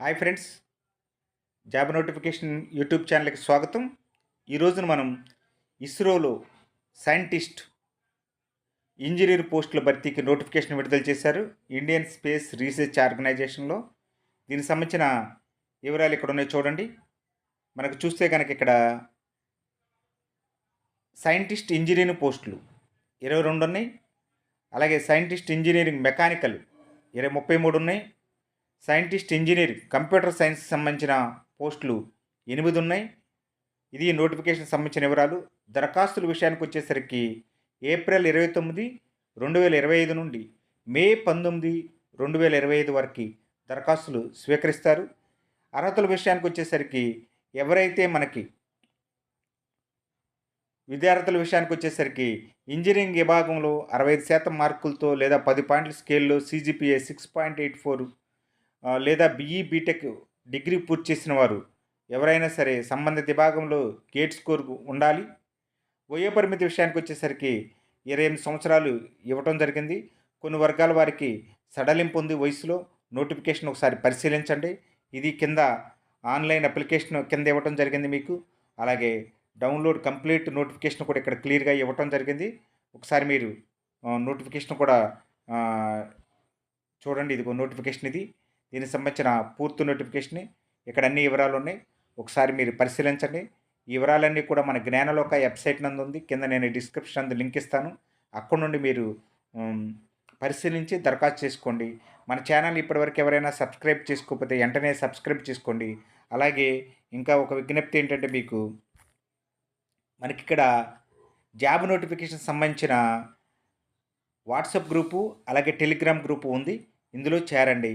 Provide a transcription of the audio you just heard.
Hi friends. Job notification YouTube ఛానల్కి స్వాగతం. ఈ రోజున మనం ఇస్రోలో సైంటిస్ట్ ఇంజనీర్ పోస్టుల భర్తీకి నోటిఫికేషన్ విడుదల చేశారు. ఇండియన్ స్పేస్ రీసెర్చ్ ఆర్గనైజేషన్లో. దీనికి సంబంధించిన వివరాలు ఇక్కడ ఉన్నాయి చూడండి. మనకు చూస్తే కనుక ఇక్కడ సైంటిస్ట్ ఇంజనీరింగ్ పోస్టులు ఇరవై రెండు ఉన్నాయి. అలాగే సైంటిస్ట్ ఇంజనీరింగ్ మెకానికల్ ఇరవై ముప్పై మూడు ఉన్నాయి. సైంటిస్ట్ ఇంజనీర్ కంప్యూటర్ సైన్స్ సంబంధించిన పోస్టులు ఎనిమిది ఉన్నాయి. ఇది నోటిఫికేషన్ సంబంధించిన వివరాలు. దరఖాస్తుల విషయానికి వచ్చేసరికి ఏప్రిల్ ఇరవై తొమ్మిది రెండు వేల ఇరవై ఐదు నుండి మే పంతొమ్మిది రెండు వేల ఇరవై ఐదు వరకు దరఖాస్తులు స్వీకరిస్తారు. అర్హతల విషయానికి వచ్చేసరికి ఎవరైతే మనకి విద్యార్థుల విషయానికి వచ్చేసరికి ఇంజనీరింగ్ విభాగంలో అరవై ఐదు శాతం మార్కులతో లేదా పది పాయింట్ల స్కేల్లో CGPA six point eight four లేదా బీఈ బీటెక్ డిగ్రీ పూర్తి చేసిన వారు ఎవరైనా సరే సంబంధిత విభాగంలో గేట్ స్కోర్ ఉండాలి. వయో పరిమితి విషయానికి వచ్చేసరికి ఇరవై ఎనిమిది సంవత్సరాలు ఇవ్వటం జరిగింది. కొన్ని వర్గాల వారికి సడలింపు ఉంది వయసులో. నోటిఫికేషన్ ఒకసారి పరిశీలించండి. ఇది కింద ఆన్లైన్ అప్లికేషన్ కింద ఇవ్వటం జరిగింది మీకు. అలాగే డౌన్లోడ్ కంప్లీట్ నోటిఫికేషన్ కూడా ఇక్కడ క్లియర్గా ఇవ్వటం జరిగింది. ఒకసారి మీరు నోటిఫికేషన్ కూడా చూడండి ఇదిగో నోటిఫికేషన్ ఇది. దీనికి సంబంధించిన పూర్తి నోటిఫికేషన్ని ఇక్కడ అన్ని వివరాలు ఉన్నాయి. ఒకసారి మీరు పరిశీలించండి. ఈ వివరాలన్నీ కూడా మన జ్ఞానలోక వెబ్సైట్ నందు ఉంది. కింద నేను డిస్క్రిప్షన్ అందు లింక్ ఇస్తాను. అక్కడ నుండి మీరు పరిశీలించి దరఖాస్తు చేసుకోండి. మన ఛానల్ ఇప్పటివరకు ఎవరైనా సబ్స్క్రైబ్ చేసుకోకపోతే వెంటనే సబ్స్క్రైబ్ చేసుకోండి. అలాగే ఇంకా ఒక విజ్ఞప్తి ఏంటంటే మీకు మనకి ఇక్కడ జాబ్ నోటిఫికేషన్ సంబంధించిన వాట్సాప్ గ్రూపు అలాగే టెలిగ్రామ్ గ్రూపు ఉంది. ఇందులో చేరండి.